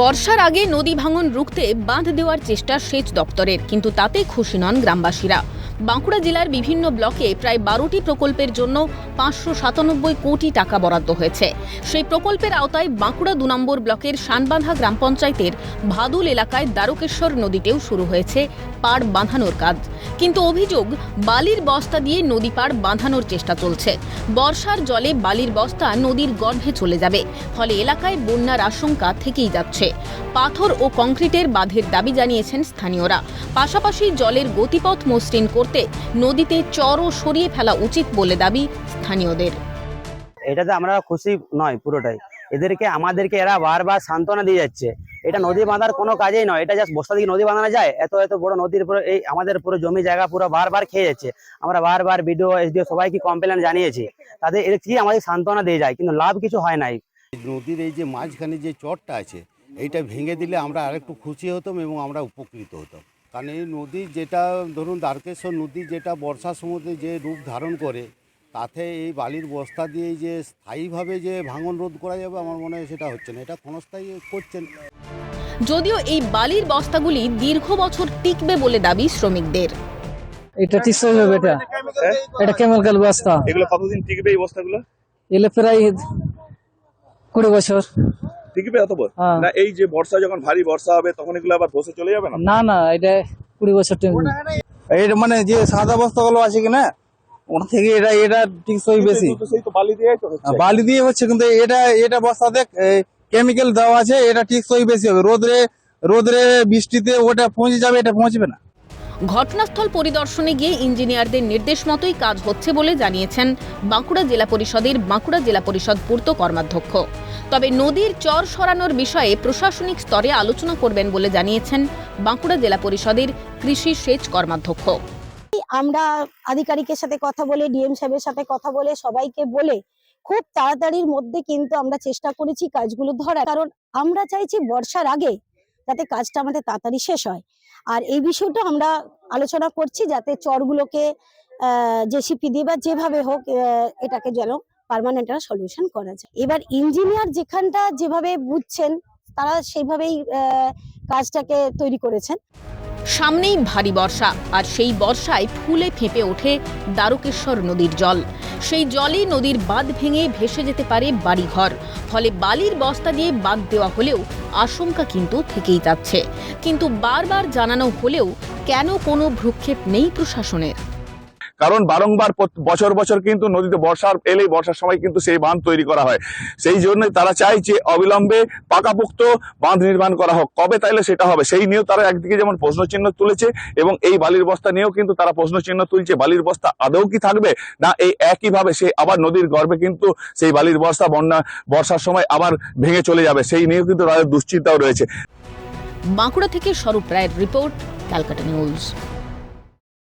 বর্ষার আগে নদী ভাঙন রুখতে বাঁধ দেওয়ার চেষ্টা সেচ দপ্তরের, কিন্তু তাতে খুশি নন গ্রামবাসীরা। বাঁকুড়া জেলার বিভিন্ন ব্লকে প্রায় বারোটি প্রকল্পের জন্য পাঁচশো সাতানব্বই কোটি টাকা বরাদ্দ হয়েছে। সেই প্রকল্পের আওতায় বাঁকুড়া দু নম্বর ব্লকের শানবাঁধা গ্রাম পঞ্চায়েতের ভাদুল এলাকায় দ্বারকেশ্বর নদীতেও শুরু হয়েছে পাড় বাঁধানোর কাজ। কিন্তু অভিযোগ, বালির বস্তা দিয়ে নদী পাড় বাঁধানোর চেষ্টা চলছে। বর্ষার জলে বালির বস্তা নদীর গর্ভে চলে যাবে। ফলে এলাকায় বন্যার আশঙ্কা থেকেই যাচ্ছে। পাথর ও কংক্রিটের বাঁধের দাবি জানিয়েছেন স্থানীয়রা। পাশাপাশি জলের গতিপথ মসৃণ করতে নদীতে চরও সরিয়ে ফেলা উচিত বলে দাবি স্থানীয়দের। এটাতে আমরা খুশি নয় পুরোটাই। এদেরকে আমাদেরকে এরা বারবার সান্ত্বনা দিয়ে যাচ্ছে। এটা নদী বাঁধার কোনো কাজেই নয় এটা জাস্ট বস্তা দিয়ে নদী বাঁধানো যায় এত এত বড় নদীর পুরো এই আমাদের পুরো জমি জায়গা পুরো বারবার খেয়ে যাচ্ছে। আমরা বারবার বিডিও এসডিও সবাইকে কমপ্লেন জানিয়েছি। তাদের এর কি আমাদের সান্ত্বনা দিয়ে যায় কিন্তু লাভ কিছু হয় নাই। নদীর এই যে মাঝখানে যে চরটা আছে এইটা ভেঙে দিলে আমরা আরেকটু খুশি হতাম এবং আমরা উপকৃত হতাম। কারণ এই নদী যেটা ধরুন দ্বারকেশ্বর নদী যেটা বর্ষার সমুদ্রে যে রূপ ধারণ করে তাতে এই বালির বস্তা দিয়ে যে স্থায়ীভাবে যে ভাঙন রোধ করা যাবে আমার মনে হয় সেটা হচ্ছে না। এটা ক্ষণস্থায়ী করছেন যদিও এই বালির বস্তাগুলি দীর্ঘ বছর টিকবে বলে দাবি শ্রমিকদের। এটা টিকসই হবে এটা। এটা কেমিক্যাল বস্তা? এগুলো কতদিন টিকবে এই বস্তাগুলো? এলে প্রায় কুড়ি বছর। টিকবে অত বছর? হ্যাঁ। না এই যে বর্ষা যখন ভারী বর্ষা হবে তখন এগুলো আবার ধসে চলে যাবে না? না না এটা কুড়ি বছর এটা মানে যে সাদা বস্তাগুলো আছে কিনা ওর থেকে এটা এটা টিকসই বেশি। বালি দিয়েই বালি দিয়ে হচ্ছে কিন্তু এটা এটা বস্তাতে কেমিক্যাল দেওয়া আছে এটা টিকসই বেশি হবে। রোদরে রোদরে বৃষ্টিতে ওটা পৌঁছে যাবে এটা পৌঁছবে না। ঘটনাস্থল পরিদর্শনে গিয়ে ইঞ্জিনিয়ারদের নির্দেশ মতোই কাজ হচ্ছে বলে জানিয়েছেন বাঁকুড়া জেলা পরিষদের বাঁকুড়া জেলা পরিষদ পূর্ত কর্মাধ্যক্ষ। তবে নদীর চর সরানোর বিষয়ে প্রশাসনিক স্তরে আলোচনা করবেন বলে জানিয়েছেন বাঁকুড়া জেলা পরিষদের কৃষি সেচ কর্মাধ্যক্ষ। আমরা আধিকারিকের সাথে কথা বলে, ডিএম সাহেবের সাথে কথা বলে, সবাইকে বলে খুব তাড়াতাড়ির মধ্যে কিন্তু আমরা চেষ্টা করেছি কাজগুলো ধরার। কারণ আমরা চাইছি বর্ষার আগে যাতে কাজটা আমাদের তাড়াতাড়ি শেষ হয়। আর এই বিষয়টা আমরা আলোচনা করছি যাতে চরগুলোকে জেসিপি দিয়ে বা যেভাবে হোক এটাকে যেন পারমানেন্ট সলিউশন করা যায়। এবার ইঞ্জিনিয়ার যেখানটা যেভাবে বুঝছেন, তারা সেইভাবেই কাজটাকে তৈরি করেছেন। সামনেই ভারী বর্ষা, আর সেই বর্ষায় ফুলে ফেঁপে ওঠে দ্বারকেশ্বর নদীর জল। সেই জলে নদীর বাঁধ ভেঙে ভেসে যেতে পারে বাড়িঘর। ফলে বালির বস্তা দিয়ে বাঁধ দেওয়া হলেও আশঙ্কা কিন্তু থেকেই যাচ্ছে। কিন্তু বারবার জানানো হলেও কেন কোনো ভ্রুক্ষেপ নেই প্রশাসনের? কারণ বারংবার বছর বছর কিন্তু নদীতে বর্ষার এলেই বর্ষার সময় কিন্তু সেই বাঁধ তৈরি করা হয়। সেই জন্য তারা চায় যে অবিলম্বে পাকাপোক্ত বাঁধ নির্মাণ করা হোক। কবে তাইলে সেটা হবে? সেই নিয়েও তারা একদিকে যেমন প্রশ্নচিহ্ন তুলেছে এবং এই বালির বস্তা নিয়েও কিন্তু তারা প্রশ্নচিহ্ন তুলছে, বালির বস্তা আদৌ কি থাকবে? না, এই একইভাবে সে আবার নদীর গর্ভে কিন্তু সেই বালির বস্তা বন্যা, বর্ষার সময় আবার ভেঙে চলে যাবে। সেই নিয়েও কিন্তু তাদের দুশ্চিন্তাও রয়েছে। বাঁকুড়া থেকে স্বরূপ রায়ের রিপোর্ট, ক্যালকাটা নিউজ।